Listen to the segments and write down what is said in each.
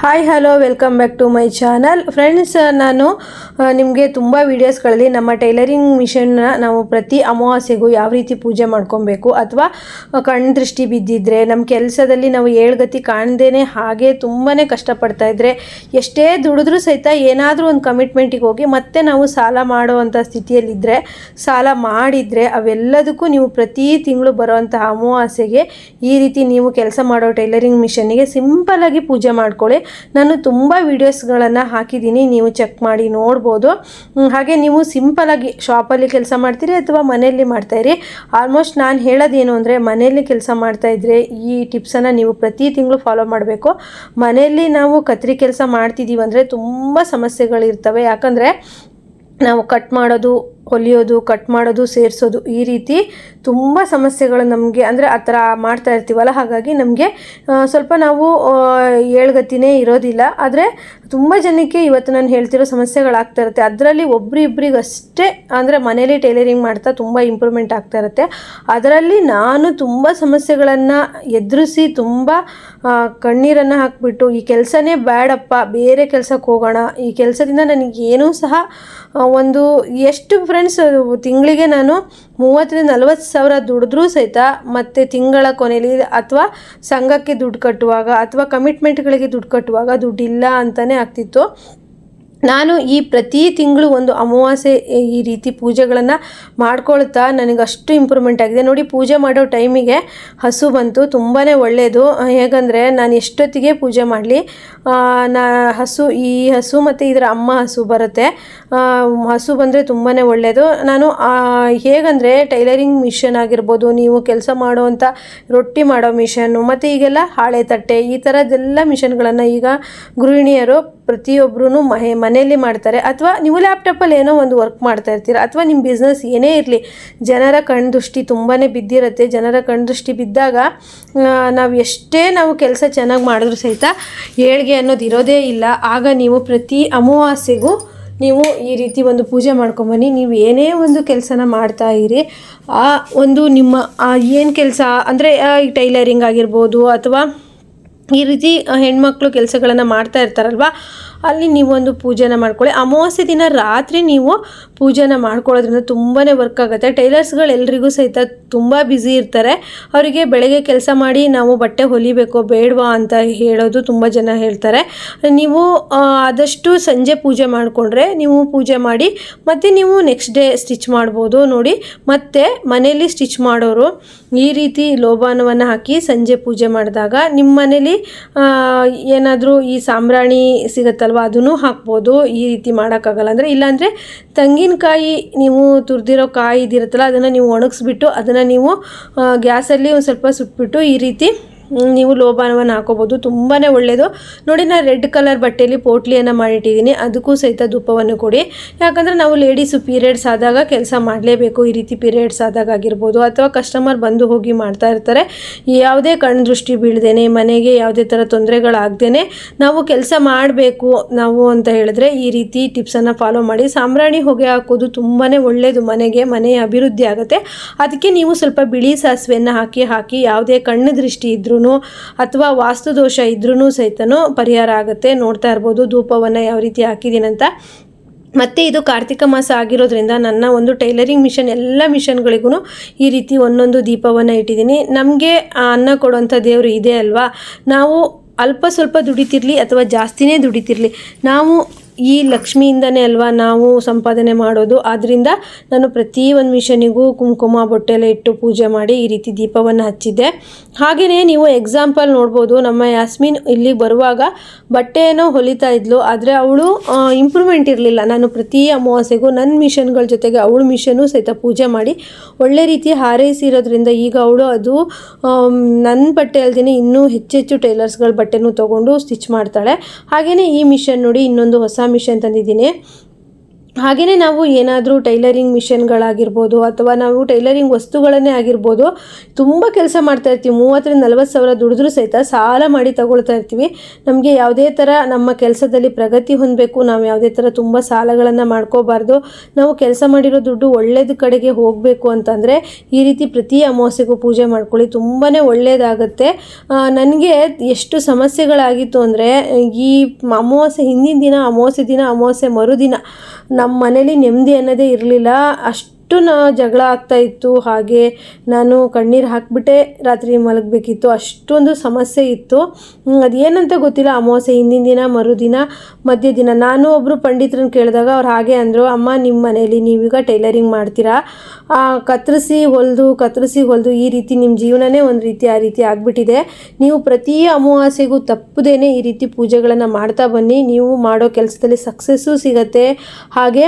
Hi hello welcome back to my channel friends ನಾನು ನಿಮಗೆ ತುಂಬ ವೀಡಿಯೋಸ್ಗಳಲ್ಲಿ ನಮ್ಮ ಟೈಲರಿಂಗ್ ಮಿಷನ್ನ ನಾವು ಪ್ರತಿ ಅಮಾವಾಸ್ಯೆಗೂ ಯಾವ ರೀತಿ ಪೂಜೆ ಮಾಡ್ಕೊಬೇಕು ಅಥವಾ ಕಣ್ಣು ದೃಷ್ಟಿ ಬಿದ್ದಿದ್ರೆ ನಮ್ಮ ಕೆಲಸದಲ್ಲಿ ನಾವು ಏಳ್ಗತಿ ಕಾಣ್ದೇ ಹಾಗೆ ತುಂಬಾ ಕಷ್ಟಪಡ್ತಾ ಇದ್ದರೆ ಎಷ್ಟೇ ದುಡಿದ್ರೂ ಸಹಿತ ಏನಾದರೂ ಒಂದು ಕಮಿಟ್ಮೆಂಟಿಗೆ ಹೋಗಿ ಮತ್ತೆ ನಾವು ಸಾಲ ಮಾಡುವಂಥ ಸ್ಥಿತಿಯಲ್ಲಿದ್ದರೆ ಸಾಲ ಮಾಡಿದರೆ ಅವೆಲ್ಲದಕ್ಕೂ ನೀವು ಪ್ರತಿ ತಿಂಗಳು ಬರುವಂತಹ ಅಮಾವಾಸ್ಯೆಗೆ ಈ ರೀತಿ ನೀವು ಕೆಲಸ ಮಾಡೋ ಟೈಲರಿಂಗ್ ಮಿಷನ್ನಿಗೆ ಸಿಂಪಲಾಗಿ ಪೂಜೆ ಮಾಡ್ಕೊಳ್ಳಿ. ನಾನು ತುಂಬ ವೀಡಿಯೋಸ್ಗಳನ್ನು ಹಾಕಿದ್ದೀನಿ, ನೀವು ಚೆಕ್ ಮಾಡಿ ನೋಡ್ಬೋದು. ಹಾಗೆ ನೀವು ಸಿಂಪಲಾಗಿ ಶಾಪಲ್ಲಿ ಕೆಲಸ ಮಾಡ್ತೀರಿ ಅಥವಾ ಮನೆಯಲ್ಲಿ ಮಾಡ್ತಾಯಿರಿ ಆಲ್ಮೋಸ್ಟ್ ನಾನು ಹೇಳೋದೇನು ಅಂದರೆ ಮನೆಯಲ್ಲಿ ಕೆಲಸ ಮಾಡ್ತಾಯಿದ್ರೆ ಈ ಟಿಪ್ಸನ್ನು ನೀವು ಪ್ರತಿ ತಿಂಗಳು ಫಾಲೋ ಮಾಡಬೇಕು. ಮನೆಯಲ್ಲಿ ನಾವು ಕತ್ರಿ ಕೆಲಸ ಮಾಡ್ತಿದ್ದೀವಿ ಅಂದರೆ ತುಂಬ ಸಮಸ್ಯೆಗಳಿರ್ತವೆ. ಯಾಕಂದರೆ ನಾವು ಕಟ್ ಮಾಡೋದು ಹೊಲಿಯೋದು ಕಟ್ ಮಾಡೋದು, ಸೇರಿಸೋದು ಈ ರೀತಿ ತುಂಬ ಸಮಸ್ಯೆಗಳು ನಮಗೆ ಅಂದರೆ ಆ ಥರ ಮಾಡ್ತಾ ಇರ್ತೀವಲ್ಲ? ಹಾಗಾಗಿ ನಮಗೆ ಸ್ವಲ್ಪ ನಾವು ಏಳ್ಗತಿನೇ ಇರೋದಿಲ್ಲ. ಆದರೆ ತುಂಬ ಜನಕ್ಕೆ ಇವತ್ತು ನಾನು ಹೇಳ್ತಿರೋ ಸಮಸ್ಯೆಗಳಾಗ್ತಾ ಇರುತ್ತೆ. ಅದರಲ್ಲಿ ಒಬ್ರಿಬ್ರಿಗಷ್ಟೇ ಅಂದರೆ ಮನೇಲಿ ಟೈಲರಿಂಗ್ ಮಾಡ್ತಾ ತುಂಬ ಇಂಪ್ರೂವ್ಮೆಂಟ್ ಆಗ್ತಾ ಇರುತ್ತೆ. ಅದರಲ್ಲಿ ನಾನು ತುಂಬ ಸಮಸ್ಯೆಗಳನ್ನು ಎದುರಿಸಿ ತುಂಬ ಕಣ್ಣೀರನ್ನು ಹಾಕಿಬಿಟ್ಟು, ಈ ಕೆಲಸನೇ ಬೇಡಪ್ಪ ಬೇರೆ ಕೆಲಸಕ್ಕೆ ಹೋಗೋಣ, ಈ ಕೆಲಸದಿಂದ ನನಗೆ ಏನೂ ಸಹ ಒಂದು ಎಷ್ಟು ಫ್ರೆಂಡ್ಸ್ ತಿಂಗಳಿಗೆ ನಾನು ಮೂವತ್ತರಿಂದ ನಲ್ವತ್ತು ಸಾವಿರ ದುಡಿದ್ರೂ ಸಹಿತ ಮತ್ತು ತಿಂಗಳ ಕೊನೆಯಲ್ಲಿ ಅಥವಾ ಸಂಘಕ್ಕೆ ದುಡ್ಡು ಕಟ್ಟುವಾಗ ಅಥವಾ ಕಮಿಟ್ಮೆಂಟ್ಗಳಿಗೆ ದುಡ್ಡು ಕಟ್ಟುವಾಗ ದುಡ್ಡಿಲ್ಲ ಅಂತಲೇ ಆಗ್ತಿತ್ತು. ನಾನು ಈ ಪ್ರತಿ ತಿಂಗಳು ಒಂದು ಅಮಾವಾಸ್ಯೆ, ಈ ರೀತಿ ಪೂಜೆಗಳನ್ನು ಮಾಡ್ಕೊಳ್ತಾ ಅಷ್ಟು ಇಂಪ್ರೂವ್ಮೆಂಟ್ ಆಗಿದೆ. ನೋಡಿ, ಪೂಜೆ ಮಾಡೋ ಟೈಮಿಗೆ ಹಸು ಬಂತು ತುಂಬಾ ಒಳ್ಳೆಯದು ಹೇಗಂದರೆ, ನಾನು ಎಷ್ಟೊತ್ತಿಗೆ ಪೂಜೆ ಮಾಡಲಿ? ನಾ, ಹಸು, ಈ ಹಸು ಮತ್ತು ಇದರ ಅಮ್ಮ ಹಸು ಬರುತ್ತೆ. ಹಸು ಬಂದರೆ ತುಂಬಾ ಒಳ್ಳೆಯದು ನಾನು ಹೇಗಂದರೆ, ಟೈಲರಿಂಗ್ ಮಿಷನ್ ಆಗಿರ್ಬೋದು, ನೀವು ಕೆಲಸ ಮಾಡುವಂಥ ರೊಟ್ಟಿ ಮಾಡೋ ಮಿಷನ್ನು, ಮತ್ತು ಈಗೆಲ್ಲ ಹಾಳೆ ತಟ್ಟೆ, ಈ ಥರದ್ದೆಲ್ಲ ಮಿಷನ್ಗಳನ್ನು ಈಗ ಗೃಹಿಣಿಯರು ಪ್ರತಿಯೊಬ್ಬರೂ ಮಹೆ ಮನೆಯಲ್ಲಿ ಮಾಡ್ತಾರೆ. ಅಥವಾ ನೀವು ಲ್ಯಾಪ್ಟಾಪಲ್ಲಿ ಏನೋ ಒಂದು ವರ್ಕ್ ಮಾಡ್ತಾ ಇರ್ತೀರ, ಅಥವಾ ನಿಮ್ಮ ಬಿಸ್ನೆಸ್ ಏನೇ ಇರಲಿ, ಜನರ ಕಣ್ದೃಷ್ಟಿ ತುಂಬಾ ಬಿದ್ದಿರುತ್ತೆ. ಜನರ ಕಣ್ದೃಷ್ಟಿ ಬಿದ್ದಾಗ ನಾವು ಎಷ್ಟೇ ನಾವು ಕೆಲಸ ಚೆನ್ನಾಗಿ ಮಾಡಿದ್ರು ಸಹಿತ ಏಳ್ಗೆ ಅನ್ನೋದು ಇರೋದೇ ಇಲ್ಲ. ಆಗ ನೀವು ಪ್ರತಿ ಅಮಾವಾಸ್ಯೆಗೂ ನೀವು ಈ ರೀತಿ ಒಂದು ಪೂಜೆ ಮಾಡ್ಕೊಂಬನ್ನಿ ನೀವು ಏನೇ ಒಂದು ಕೆಲಸನ ಮಾಡ್ತಾ ಇರಿ, ಆ ಒಂದು ನಿಮ್ಮ ಏನು ಕೆಲಸ, ಅಂದರೆ ಈ ಟೈಲರಿಂಗ್ ಆಗಿರ್ಬೋದು, ಅಥವಾ ಈ ರೀತಿ ಹೆಣ್ಮಕ್ಳು ಕೆಲಸಗಳನ್ನು ಮಾಡ್ತಾ ಇರ್ತಾರಲ್ವ, ಅಲ್ಲಿ ನೀವೊಂದು ಪೂಜೆನ ಮಾಡ್ಕೊಳ್ಳಿ. ಅಮಾವಾಸ್ಯೆ ದಿನ ರಾತ್ರಿ ನೀವು ಪೂಜೆನ ಮಾಡ್ಕೊಳ್ಳೋದ್ರಿಂದ ತುಂಬಾ ವರ್ಕ್ ಆಗುತ್ತೆ. ಟೈಲರ್ಸ್ಗಳು ಎಲ್ರಿಗೂ ಸಹಿತ ತುಂಬ ಬ್ಯುಸಿ ಇರ್ತಾರೆ. ಅವರಿಗೆ ಬೆಳಗ್ಗೆ ಕೆಲಸ ಮಾಡಿ ನಾವು ಬಟ್ಟೆ ಹೊಲಿಬೇಕು ಬೇಡವಾ ಅಂತ ಹೇಳೋದು ತುಂಬ ಜನ ಹೇಳ್ತಾರೆ. ನೀವು ಆದಷ್ಟು ಸಂಜೆ ಪೂಜೆ ಮಾಡಿಕೊಂಡ್ರೆ ನೀವು ಪೂಜೆ ಮಾಡಿ, ಮತ್ತು ನೀವು ನೆಕ್ಸ್ಟ್ ಡೇ ಸ್ಟಿಚ್ ಮಾಡ್ಬೋದು ನೋಡಿ. ಮತ್ತು ಮನೇಲಿ ಸ್ಟಿಚ್ ಮಾಡೋರು ಈ ರೀತಿ ಲೋಬಾನವನ್ನು ಹಾಕಿ ಸಂಜೆ ಪೂಜೆ ಮಾಡಿದಾಗ ನಿಮ್ಮ ಮನೇಲಿ ಏನಾದರೂ ಈ ಸಾಂಬ್ರಾಣಿ ಸಿಗುತ್ತಲ್ವ, ಅದನ್ನು ಹಾಕ್ಬೋದು. ಈ ರೀತಿ ಮಾಡೋಕ್ಕಾಗಲ್ಲ ಅಂದರೆ, ಇಲ್ಲಾಂದರೆ ತೆಂಗಿನಕಾಯಿ ನೀವು ತುರಿದಿರೋ ಕಾಯಿ ಇದಿರುತ್ತಲ್ಲ, ಅದನ್ನು ನೀವು ಒಣಗಿಸ್ಬಿಟ್ಟು, ಅದನ್ನು ನೀವು ಗ್ಯಾಸಲ್ಲಿ ಒಂದು ಸ್ವಲ್ಪ ಸುಟ್ಬಿಟ್ಟು ಈ ರೀತಿ ನೀವು ಲೋಬಾನವನ್ನು ಹಾಕೋಬೋದು ತುಂಬಾ ಒಳ್ಳೆಯದು ನೋಡಿ ನಾನು ರೆಡ್ ಕಲರ್ ಬಟ್ಟೆಯಲ್ಲಿ ಪೋಟ್ಲಿಯನ್ನು ಮಾಡಿಟ್ಟಿದ್ದೀನಿ, ಅದಕ್ಕೂ ಸಹಿತ ಧೂಪವನ್ನು ಕೊಡಿ. ಯಾಕಂದರೆ ನಾವು ಲೇಡೀಸು ಪೀರಿಯಡ್ಸ್ ಆದಾಗ ಕೆಲಸ ಮಾಡಲೇಬೇಕು, ಈ ರೀತಿ ಪೀರಿಯಡ್ಸ್ ಆದಾಗ ಆಗಿರ್ಬೋದು, ಅಥವಾ ಕಸ್ಟಮರ್ ಬಂದು ಹೋಗಿ ಮಾಡ್ತಾ ಇರ್ತಾರೆ. ಯಾವುದೇ ಕಣ್ಣು ದೃಷ್ಟಿ ಬೀಳ್ದೇನೆ, ಮನೆಗೆ ಯಾವುದೇ ಥರ ತೊಂದರೆಗಳಾಗ್ದೇನೆ, ನಾವು ಕೆಲಸ ಮಾಡಬೇಕು, ನಾವು ಅಂತ ಹೇಳಿದ್ರೆ ಈ ರೀತಿ ಟಿಪ್ಸನ್ನು ಫಾಲೋ ಮಾಡಿ. ಸಾಂಬ್ರಾಣಿ ಹೊಗೆ ಹಾಕೋದು ತುಂಬಾ ಒಳ್ಳೆಯದು ಮನೆಗೆ, ಮನೆಯ ಅಭಿವೃದ್ಧಿ ಆಗುತ್ತೆ. ಅದಕ್ಕೆ ನೀವು ಸ್ವಲ್ಪ ಬಿಳಿ ಸಾಸಿವೆಯನ್ನು ಹಾಕಿ ಹಾಕಿ, ಯಾವುದೇ ಕಣ್ಣು ದೃಷ್ಟಿ ಇದ್ರೂ ಅಥವಾ ವಾಸ್ತುದೋಷ ಇದ್ರೂ ಸಹಿತನೂ ಪರಿಹಾರ ಆಗುತ್ತೆ. ನೋಡ್ತಾ ಇರ್ಬೋದು ಧೂಪವನ್ನು ಯಾವ ರೀತಿ ಹಾಕಿದ್ದೀನಂತ ಮತ್ತು ಇದು ಕಾರ್ತಿಕ ಮಾಸ ಆಗಿರೋದ್ರಿಂದ ನನ್ನ ಒಂದು ಟೈಲರಿಂಗ್ ಮಿಷನ್, ಎಲ್ಲ ಮಿಷನ್ಗಳಿಗೂ ಈ ರೀತಿ ಒಂದೊಂದು ದೀಪವನ್ನು ಇಟ್ಟಿದ್ದೀನಿ ನಮಗೆ ಅನ್ನ ಕೊಡುವಂಥ ದೇವರು ಇದೆ ಅಲ್ವಾ? ನಾವು ಅಲ್ಪ ಸ್ವಲ್ಪ ದುಡಿತಿರಲಿ ಅಥವಾ ಜಾಸ್ತಿನೇ ದುಡಿತಿರ್ಲಿ? ನಾವು ಈ ಲಕ್ಷ್ಮಿಯಿಂದನೇ ಅಲ್ವಾ ನಾವು ಸಂಪಾದನೆ ಮಾಡೋದು. ಆದ್ದರಿಂದ ನಾನು ಪ್ರತಿ ಒಂದು ಮಿಷನಿಗೂ ಕುಂಕುಮ ಬೊಟ್ಟೆಲ್ಲ ಇಟ್ಟು ಪೂಜೆ ಮಾಡಿ ಈ ರೀತಿ ದೀಪವನ್ನು ಹಚ್ಚಿದ್ದೆ. ಹಾಗೆಯೇ ನೀವು ಎಕ್ಸಾಂಪಲ್ ನೋಡ್ಬೋದು. ನಮ್ಮ ಯಾಸ್ಮಿನ್ ಇಲ್ಲಿಗೆ ಬರುವಾಗ ಬಟ್ಟೆಯನ್ನು ಹೊಲಿತಾ ಇದ್ಲು. ಆದರೆ ಅವಳು ಇಂಪ್ರೂವ್ಮೆಂಟ್ ಇರಲಿಲ್ಲ. ನಾನು ಪ್ರತಿ ಅಮಾವಾಸ್ಯೆಗೂ ನನ್ನ ಮಿಷನ್ಗಳ ಜೊತೆಗೆ ಅವಳು ಮಿಷನ್ನು ಸಹಿತ ಪೂಜೆ ಮಾಡಿ ಒಳ್ಳೆ ರೀತಿ ಹಾರೈಸಿರೋದ್ರಿಂದ ಈಗ ಅವಳು ಅದು ನನ್ನ ಬಟ್ಟೆ ಅಲ್ದೇ ಇನ್ನೂ ಹೆಚ್ಚೆಚ್ಚು ಟೈಲರ್ಸ್ಗಳ ಬಟ್ಟೆನೂ ತೊಗೊಂಡು ಸ್ಟಿಚ್ ಮಾಡ್ತಾಳೆ. ಹಾಗೆಯೇ ಈ ಮಿಷನ್ ನೋಡಿ ಇನ್ನೊಂದು ಹೊಸ ಮಿಷನ್ ತಂದಿದ್ದೀನಿ. ಹಾಗೆಯೇ ನಾವು ಏನಾದರೂ ಟೈಲರಿಂಗ್ ಮಿಷನ್ಗಳಾಗಿರ್ಬೋದು ಅಥವಾ ನಾವು ಟೈಲರಿಂಗ್ ವಸ್ತುಗಳನ್ನೇ ಆಗಿರ್ಬೋದು, ತುಂಬ ಕೆಲಸ ಮಾಡ್ತಾ ಇರ್ತೀವಿ. ಮೂವತ್ತರಿಂದ ನಲ್ವತ್ತು ಸಾವಿರ ದುಡಿದ್ರು ಸಹಿತ ಸಾಲ ಮಾಡಿ ತಗೊಳ್ತಾ ಇರ್ತೀವಿ. ನಮಗೆ ಯಾವುದೇ ಥರ ನಮ್ಮ ಕೆಲಸದಲ್ಲಿ ಪ್ರಗತಿ ಹೊಂದಬೇಕು, ನಾವು ಯಾವುದೇ ಥರ ತುಂಬ ಸಾಲಗಳನ್ನು ಮಾಡ್ಕೋಬಾರ್ದು. ನಾವು ಕೆಲಸ ಮಾಡಿರೋ ದುಡ್ಡು ಒಳ್ಳೆಯದ ಕಡೆಗೆ ಹೋಗಬೇಕು ಅಂತಂದರೆ ಈ ರೀತಿ ಪ್ರತಿ ಅಮಾವಾಸ್ಯೆಗೂ ಪೂಜೆ ಮಾಡ್ಕೊಳ್ಳಿ. ತುಂಬಾ ಒಳ್ಳೆಯದಾಗತ್ತೆ ನನಗೆ ಎಷ್ಟು ಸಮಸ್ಯೆಗಳಾಗಿತ್ತು ಅಂದರೆ ಈ ಅಮಾವಾಸ್ಯೆ, ಹಿಂದಿನ ದಿನ, ಅಮಾವಾಸ್ಯೆ ದಿನ, ಅಮಾವಾಸ್ಯೆ ಮರುದಿನ ನಮ್ಮ ಮನೇಲಿ ನೆಮ್ಮದಿ ಅನ್ನೋದೇ ಇರಲಿಲ್ಲ. ಅಷ್ಟು ನಾ ಜಗಳ ಆಗ್ತಾ ಇತ್ತು, ಹಾಗೆ ನಾನು ಕಣ್ಣೀರು ಹಾಕಿಬಿಟ್ಟೆ, ರಾತ್ರಿ ಮಲಗಬೇಕಿತ್ತು, ಅಷ್ಟೊಂದು ಸಮಸ್ಯೆ ಇತ್ತು. ಅದೇನಂತ ಗೊತ್ತಿಲ್ಲ, ಅಮಾವಾಸ್ಯೆ ಹಿಂದಿನ ದಿನ, ಮರುದಿನ, ಮಧ್ಯ ದಿನ. ನಾನು ಒಬ್ಬರು ಪಂಡಿತರನ್ನು ಕೇಳಿದಾಗ ಅವ್ರು ಹಾಗೆ ಅಂದರು, ಅಮ್ಮ ನಿಮ್ಮ ಮನೇಲಿ ನೀವೀಗ ಟೈಲರಿಂಗ್ ಮಾಡ್ತೀರಾ? ಕತ್ತರಿಸಿ ಹೊಲಿದು ಕತ್ತರಿಸಿ ಹೊಲಿದು, ಈ ರೀತಿ ನಿಮ್ಮ ಜೀವನನೇ ಒಂದು ರೀತಿ, ಆ ರೀತಿ ಆಗಿಬಿಟ್ಟಿದೆ. ನೀವು ಪ್ರತಿ ಅಮಾವಾಸ್ಯೆಗೂ ತಪ್ಪದೇನೆ ಈ ರೀತಿ ಪೂಜೆಗಳನ್ನು ಮಾಡ್ತಾ ಬನ್ನಿ. ನೀವು ಮಾಡೋ ಕೆಲಸದಲ್ಲಿ ಸಕ್ಸಸ್ಸು ಸಿಗತ್ತೆ. ಹಾಗೆ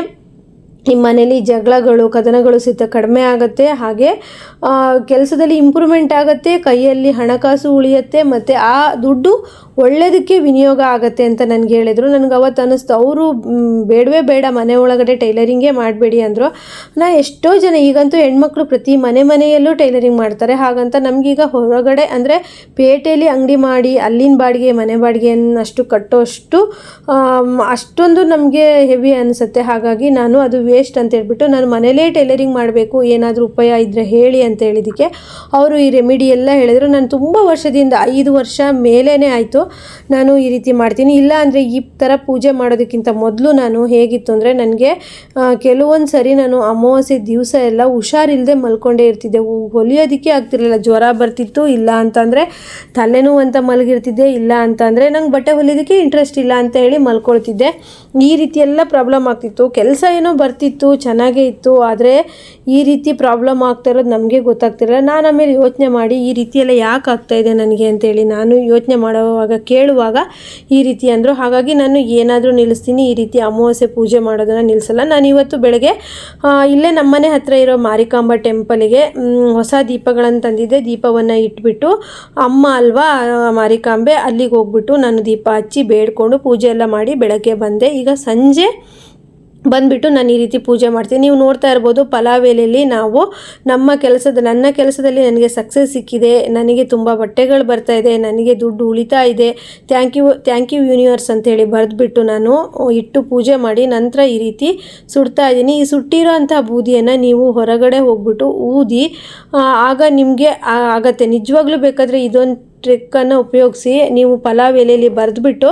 ನಿಮ್ಮ ಮನೇಲಿ ಜಗಳಗಳು, ಕದನಗಳು ಸಹಿತ ಕಡಿಮೆ ಆಗುತ್ತೆ. ಹಾಗೆ ಕೆಲಸದಲ್ಲಿ ಇಂಪ್ರೂವ್ಮೆಂಟ್ ಆಗುತ್ತೆ, ಕೈಯಲ್ಲಿ ಹಣಕಾಸು ಉಳಿಯುತ್ತೆ, ಮತ್ತು ಆ ದುಡ್ಡು ಒಳ್ಳೆಯದಕ್ಕೆ ವಿನಿಯೋಗ ಆಗುತ್ತೆ ಅಂತ ನನಗೆ ಹೇಳಿದರು. ನನಗೆ ಅವತ್ತು ಅನ್ನಿಸ್ತು, ಅವರು ಬೇಡವೇ ಬೇಡ, ಮನೆ ಒಳಗಡೆ ಟೈಲರಿಂಗೇ ಮಾಡಬೇಡಿ ಅಂದರು. ನಾ ಎಷ್ಟೋ ಜನ, ಈಗಂತೂ ಹೆಣ್ಮಕ್ಳು ಪ್ರತಿ ಮನೆ ಮನೆಯಲ್ಲೂ ಟೈಲರಿಂಗ್ ಮಾಡ್ತಾರೆ. ಹಾಗಂತ ನಮಗೀಗ ಹೊರಗಡೆ ಅಂದರೆ ಪೇಟೆಯಲ್ಲಿ ಅಂಗಡಿ ಮಾಡಿ, ಅಲ್ಲಿನ ಬಾಡಿಗೆ, ಮನೆ ಬಾಡಿಗೆಯನ್ನು ಅಷ್ಟು ಕಟ್ಟೋಷ್ಟು ಅಷ್ಟೊಂದು ನಮಗೆ ಹೆವಿ ಅನಿಸುತ್ತೆ. ಹಾಗಾಗಿ ನಾನು ಅದು ವೇಸ್ಟ್ ಅಂತ ಹೇಳ್ಬಿಟ್ಟು ನಾನು ಮನೇಲೇ ಟೈಲರಿಂಗ್ ಮಾಡಬೇಕು, ಏನಾದರೂ ಉಪಾಯ ಇದ್ದರೆ ಹೇಳಿ ಅಂತ ಹೇಳಿದ್ದಕ್ಕೆ ಅವರು ಈ ರೆಮಿಡಿ ಎಲ್ಲ ಹೇಳಿದರು. ನಾನು ತುಂಬ ವರ್ಷದಿಂದ ಐದು ವರ್ಷ ಮೇಲೇ ಆಯಿತು ನಾನು ಈ ರೀತಿ ಮಾಡ್ತೀನಿ. ಇಲ್ಲ ಅಂದರೆ ಈ ಥರ ಪೂಜೆ ಮಾಡೋದಕ್ಕಿಂತ ಮೊದಲು ನಾನು ಹೇಗಿತ್ತು ಅಂದರೆ ನನಗೆ ಕೆಲವೊಂದು ಸರಿ ನಾನು ಅಮಾವಾಸ್ಯೆ ದಿವಸ ಎಲ್ಲ ಹುಷಾರಿಲ್ಲದೆ ಮಲ್ಕೊಂಡೇ ಇರ್ತಿದ್ದೆ. ಹೊಲಿಯೋದಕ್ಕೆ ಆಗ್ತಿರಲಿಲ್ಲ. ಜ್ವರ ಬರ್ತಿತ್ತು. ಇಲ್ಲ ಅಂತಂದರೆ ತಲೆನೋವು ಅಂತ ಮಲಗಿರ್ತಿದ್ದೆ. ಇಲ್ಲ ಅಂತಂದರೆ ನಂಗೆ ಬಟ್ಟೆ ಹೊಲಿಯೋದಕ್ಕೆ ಇಂಟ್ರೆಸ್ಟ್ ಇಲ್ಲ ಅಂತ ಹೇಳಿ ಮಲ್ಕೊಳ್ತಿದ್ದೆ. ಈ ರೀತಿ ಎಲ್ಲ ಪ್ರಾಬ್ಲಮ್ ಆಗ್ತಿತ್ತು. ಕೆಲಸ ಏನೋ ಬರ್ತಿತ್ತು. ಚೆನ್ನಾಗೇ ಇತ್ತು, ಆದರೆ ಈ ರೀತಿ ಪ್ರಾಬ್ಲಮ್ ಆಗ್ತಾ ಇರೋದು ನಮಗೆ ಗೊತ್ತಾಗ್ತಿರಲಿಲ್ಲ. ನಾನು ಆಮೇಲೆ ಯೋಚನೆ ಮಾಡಿ ಈ ರೀತಿಯೆಲ್ಲ ಎಲ್ಲ ಯಾಕೆ ಆಗ್ತಾ ಇದೆ ನನಗೆ ಅಂತೇಳಿ ನಾನು ಯೋಚನೆ ಮಾಡುವಾಗ ಕೇಳುವಾಗ ಈ ರೀತಿ ಅಂದರು. ಹಾಗಾಗಿ ನಾನು ಏನಾದರೂ ನಿಲ್ಲಿಸ್ತೀನಿ ಈ ರೀತಿ ಅಮಾವಾಸ್ಯೆ ಪೂಜೆ ಮಾಡೋದನ್ನು ನಿಲ್ಲಿಸಲ್ಲ ನಾನು ಇವತ್ತು ಬೆಳಗ್ಗೆ ಇಲ್ಲೇ ನಮ್ಮನೆ ಹತ್ತಿರ ಇರೋ ಮಾರಿಕಾಂಬ ಟೆಂಪಲಿಗೆ ಹೊಸ ದೀಪಗಳನ್ನು ತಂದಿದ್ದೆ. ದೀಪವನ್ನು ಇಟ್ಬಿಟ್ಟು ಅಮ್ಮ ಅಲ್ವಾ, ಮಾರಿಕಾಂಬೆ, ಅಲ್ಲಿಗೆ ಹೋಗ್ಬಿಟ್ಟು ನಾನು ದೀಪ ಹಚ್ಚಿ ಬೇಡ್ಕೊಂಡು ಪೂಜೆ ಎಲ್ಲ ಮಾಡಿ ಬೆಳಗ್ಗೆ ಬಂದೆ. ಈಗ ಸಂಜೆ ಬಂದ್ಬಿಟ್ಟು ನಾನು ಈ ರೀತಿ ಪೂಜೆ ಮಾಡ್ತೀನಿ. ನೀವು ನೋಡ್ತಾ ಇರ್ಬೋದು ಪಲಾವ್ ಎಲೆಯಲ್ಲಿ ನಾವು ನಮ್ಮ ಕೆಲಸದ, ನನ್ನ ಕೆಲಸದಲ್ಲಿ ನನಗೆ ಸಕ್ಸಸ್ ಸಿಕ್ಕಿದೆ. ನನಗೆ ತುಂಬ ಬಟ್ಟೆಗಳು ಬರ್ತಾ ಇದೆ. ನನಗೆ ದುಡ್ಡು ಉಳಿತಾ ಇದೆ. Thank you thank you universe ಅಂತೇಳಿ ಬರೆದ್ಬಿಟ್ಟು ನಾನು ಇಟ್ಟು ಪೂಜೆ ಮಾಡಿ ನಂತರ ಈ ರೀತಿ ಸುಡ್ತಾ ಇದ್ದೀನಿ. ಈ ಸುಟ್ಟಿರೋ ಅಂಥ ಬೂದಿಯನ್ನು ನೀವು ಹೊರಗಡೆ ಹೋಗ್ಬಿಟ್ಟು ಊದಿ ಆಗ ನಿಮಗೆ ಆಗತ್ತೆ. ನಿಜವಾಗ್ಲೂ ಬೇಕಾದರೆ ಇದೊಂದು ಟ್ರಿಕ್ಕನ್ನು ಉಪಯೋಗಿಸಿ ನೀವು ಪಲಾವ್ ಎಲೆಯಲ್ಲಿ ಬರೆದ್ಬಿಟ್ಟು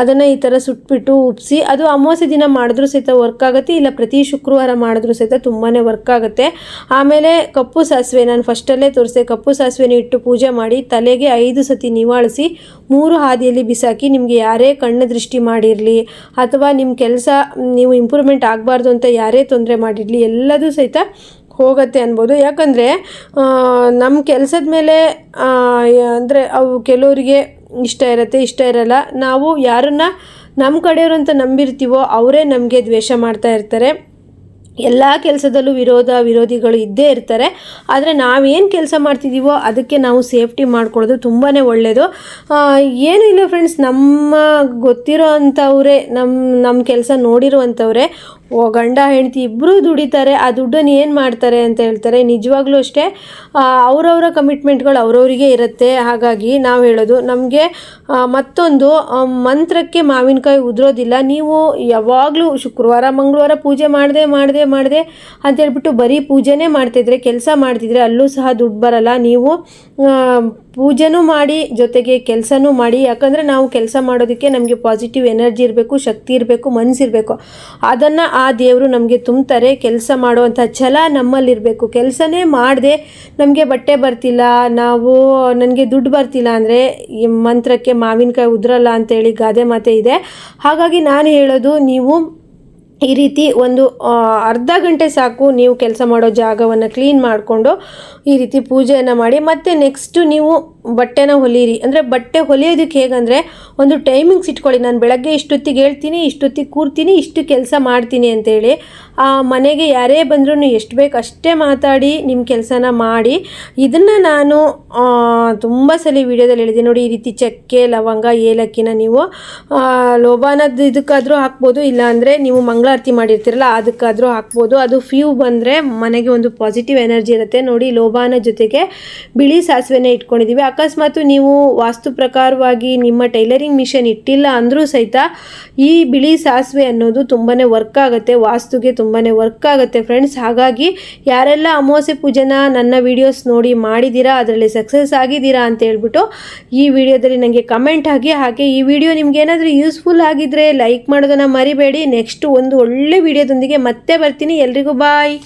ಅದನ್ನು ಈ ಥರ ಸುಟ್ಬಿಟ್ಟು ಉಪ್ಸಿ, ಅದು ಅಮಾವಾಸ್ಯೆ ದಿನ ಮಾಡಿದ್ರೂ ಸಹಿತ ವರ್ಕ್ ಆಗುತ್ತೆ, ಇಲ್ಲ ಪ್ರತಿ ಶುಕ್ರವಾರ ಮಾಡಿದ್ರೂ ಸಹಿತ ತುಂಬಾ ವರ್ಕ್ ಆಗುತ್ತೆ. ಆಮೇಲೆ ಕಪ್ಪು ಸಾಸಿವೆ, ನಾನು ಫಸ್ಟಲ್ಲೇ ತೋರಿಸಿದೆ, ಕಪ್ಪು ಸಾಸಿವೆನ ಇಟ್ಟು ಪೂಜೆ ಮಾಡಿ ತಲೆಗೆ ಐದು ಸತಿ ನಿವಾಳಿಸಿ ಮೂರು ಹಾದಿಯಲ್ಲಿ ಬಿಸಾಕಿ ನಿಮಗೆ ಯಾರೇ ಕಣ್ಣು ದೃಷ್ಟಿ ಮಾಡಿರಲಿ, ಅಥವಾ ನಿಮ್ಮ ಕೆಲಸ ನೀವು ಇಂಪ್ರೂವ್ಮೆಂಟ್ ಆಗಬಾರ್ದು ಅಂತ ಯಾರೇ ತೊಂದರೆ ಮಾಡಿರಲಿ, ಎಲ್ಲದೂ ಸಹಿತ ಹೋಗುತ್ತೆ ಅನ್ಬೋದು. ಯಾಕಂದರೆ ನಮ್ಮ ಕೆಲಸದ ಮೇಲೆ ಅಂದರೆ ಅವು ಕೆಲವರಿಗೆ ಇಷ್ಟ ಇರುತ್ತೆ, ಇಷ್ಟ ಇರಲ್ಲ. ನಾವು ಯಾರನ್ನ ನಮ್ಮ ಕಡೆಯವರು ಅಂತ ನಂಬಿರ್ತೀವೋ, ಅವರೇ ನಮಗೆ ದ್ವೇಷ ಮಾಡ್ತಾ ಇರ್ತಾರೆ. ಎಲ್ಲ ಕೆಲಸದಲ್ಲೂ ವಿರೋಧ, ವಿರೋಧಿಗಳು ಇದ್ದೇ ಇರ್ತಾರೆ. ಆದರೆ ನಾವೇನು ಕೆಲಸ ಮಾಡ್ತಿದ್ದೀವೋ ಅದಕ್ಕೆ ನಾವು ಸೇಫ್ಟಿ ಮಾಡ್ಕೊಳ್ಳೋದು ತುಂಬಾ ಒಳ್ಳೆಯದು ಏನೂ ಇಲ್ಲ ಫ್ರೆಂಡ್ಸ್ ನಮ್ಮ ಗೊತ್ತಿರೋ ಅಂಥವ್ರೆ ನಮ್ಮ ನಮ್ಮ ಕೆಲಸ ನೋಡಿರುವಂಥವ್ರೆ ಓ, ಗಂಡ ಹೆಂಡತಿ ಇಬ್ಬರೂ ದುಡಿತಾರೆ, ಆ ದುಡ್ಡನ್ನು ಏನು ಮಾಡ್ತಾರೆ ಅಂತ ಹೇಳ್ತಾರೆ, ನಿಜವಾಗ್ಲೂ ಅಷ್ಟೇ ಅವರವರ ಕಮಿಟ್ಮೆಂಟ್ಗಳು ಅವರವರಿಗೆ ಇರುತ್ತೆ. ಹಾಗಾಗಿ ನಾವು ಹೇಳೋದು, ನಮಗೆ ಮತ್ತೊಂದು ಮಂತ್ರಕ್ಕೆ ಮಾವಿನಕಾಯಿ ಉದುರೋದಿಲ್ಲ. ನೀವು ಯಾವಾಗಲೂ ಶುಕ್ರವಾರ, ಮಂಗಳವಾರ ಪೂಜೆ ಮಾಡದೆ ಮಾಡದೆ, ಮಾಡಿದೆ ಅಂತ ಹೇಳ್ಬಿಟ್ಟು ಬರೀ ಪೂಜೆನೇ ಮಾಡ್ತಿದ್ರೆ, ಕೆಲಸ ಮಾಡ್ತಿದ್ರೆ ಅಲ್ಲೂ ಸಹ ದುಡ್ಡು ಬರಲ್ಲ. ನೀವು ಪೂಜೆನೂ ಮಾಡಿ, ಜೊತೆಗೆ ಕೆಲಸನೂ ಮಾಡಿ. ಯಾಕಂದರೆ ನಾವು ಕೆಲಸ ಮಾಡೋದಕ್ಕೆ ನಮಗೆ ಪಾಸಿಟಿವ್ ಎನರ್ಜಿ ಇರಬೇಕು, ಶಕ್ತಿ ಇರಬೇಕು ಮನಸ್ಸಿರಬೇಕು ಅದನ್ನು ಆ ದೇವರು ನಮಗೆ ತುಂಬ್ತಾರೆ. ಕೆಲಸ ಮಾಡುವಂಥ ಛಲ ನಮ್ಮಲ್ಲಿರಬೇಕು. ಕೆಲಸನೇ ಮಾಡದೆ ನಮಗೆ ಬಟ್ಟೆ ಬರ್ತಿಲ್ಲ, ನಾವು ನನಗೆ ದುಡ್ಡು ಬರ್ತಿಲ್ಲ ಅಂದರೆ ಈ ಮಂತ್ರಕ್ಕೆ ಮಾವಿನಕಾಯಿ ಉದ್ರಲ್ಲ ಅಂತೇಳಿ ಗಾದೆ ಮಾತೆ ಇದೆ. ಹಾಗಾಗಿ ನಾನು ಹೇಳೋದು, ನೀವು ಈ ರೀತಿ ಒಂದು ಅರ್ಧ ಗಂಟೆ ಸಾಕು ನೀವು ಕೆಲಸ ಮಾಡೋ ಜಾಗವನ್ನು ಕ್ಲೀನ್ ಮಾಡಿಕೊಂಡು ಈ ರೀತಿ ಪೂಜೆಯನ್ನು ಮಾಡಿ. ಮತ್ತು ನೆಕ್ಸ್ಟು ನೀವು ಬಟ್ಟೆನ ಹೊಲೀರಿ ಅಂದರೆ ಬಟ್ಟೆ ಹೊಲಿಯೋದಕ್ಕೆ ಹೇಗಂದರೆ ಒಂದು ಟೈಮಿಂಗ್ಸ್ ಇಟ್ಕೊಳ್ಳಿ. ನಾನು ಬೆಳಗ್ಗೆ ಇಷ್ಟೊತ್ತಿಗೆ ಹೇಳ್ತೀನಿ, ಇಷ್ಟೊತ್ತಿಗೆ ಕೂರ್ತೀನಿ, ಇಷ್ಟು ಕೆಲಸ ಮಾಡ್ತೀನಿ ಅಂತೇಳಿ ಆ ಮನೆಗೆ ಯಾರೇ ಬಂದರೂ ಎಷ್ಟು ಬೇಕು ಅಷ್ಟೇ ಮಾತಾಡಿ ನಿಮ್ಮ ಕೆಲಸನ ಮಾಡಿ. ಇದನ್ನು ನಾನು ತುಂಬ ಸಲ ವಿಡಿಯೋದಲ್ಲಿ ಹೇಳಿದ್ದೀನಿ ನೋಡಿ, ಈ ರೀತಿ ಚಕ್ಕೆ, ಲವಂಗ, ಏಲಕ್ಕಿನ ನೀವು ಲೋಬಾನದ ಇದಕ್ಕಾದರೂ ಹಾಕ್ಬೋದು, ಇಲ್ಲಾಂದರೆ ನೀವು ಮಂಗಳಾರತಿ ಮಾಡಿರ್ತೀರಲ್ಲ, ಅದಕ್ಕಾದರೂ ಹಾಕ್ಬೋದು. ಅದು ಫ್ಯೂ ಬಂದರೆ ಮನೆಗೆ ಒಂದು ಪಾಸಿಟಿವ್ ಎನರ್ಜಿ ಇರುತ್ತೆ. ನೋಡಿ ಲೋಬಾನ ಜೊತೆಗೆ ಬಿಳಿ ಸಾಸಿವೆನೇ ಇಟ್ಕೊಂಡಿದ್ದೀವಿ ಅಕಸ್ಮಾತ್ ನೀವು ವಾಸ್ತು ಪ್ರಕಾರವಾಗಿ ನಿಮ್ಮ ಟೈಲರಿಂಗ್ ಮಿಷನ್ ಇಟ್ಟಿಲ್ಲ ಅಂದರೂ ಸಹಿತ ಈ ಬಿಳಿ ಸಾಸಿವೆ ಅನ್ನೋದು ತುಂಬಾ ವರ್ಕ್ ಆಗುತ್ತೆ, ವಾಸ್ತುಗೆ ತುಂಬಾ ವರ್ಕ್ ಆಗುತ್ತೆ ಫ್ರೆಂಡ್ಸ್ ಹಾಗಾಗಿ ಯಾರೆಲ್ಲ ಅಮಾವಾಸ್ಯೆ ಪೂಜೆನ ನನ್ನ ವಿಡಿಯೋಸ್ ನೋಡಿ ಮಾಡಿದ್ದೀರಾ ಅದರಲ್ಲಿ ಸಕ್ಸಸ್ ಆಗಿದ್ದೀರಾ ಅಂತ ಹೇಳ್ಬಿಟ್ಟು ಈ ವಿಡಿಯೋದಲ್ಲಿ ನನಗೆ ಕಮೆಂಟ್ ಆಗಿ ಹಾಗೆ ಈ ವಿಡಿಯೋ ನಿಮ್ಗೆ ಏನಾದರೂ ಯೂಸ್ಫುಲ್ ಆಗಿದ್ರೆ ಲೈಕ್ ಮಾಡೋದನ್ನು ಮರಿಬೇಡಿ. ನೆಕ್ಸ್ಟ್ ಒಂದು ಒಳ್ಳೆ ವಿಡಿಯೋದೊಂದಿಗೆ ಮತ್ತೆ ಬರ್ತೀನಿ. ಎಲ್ರಿಗೂ ಬಾಯ್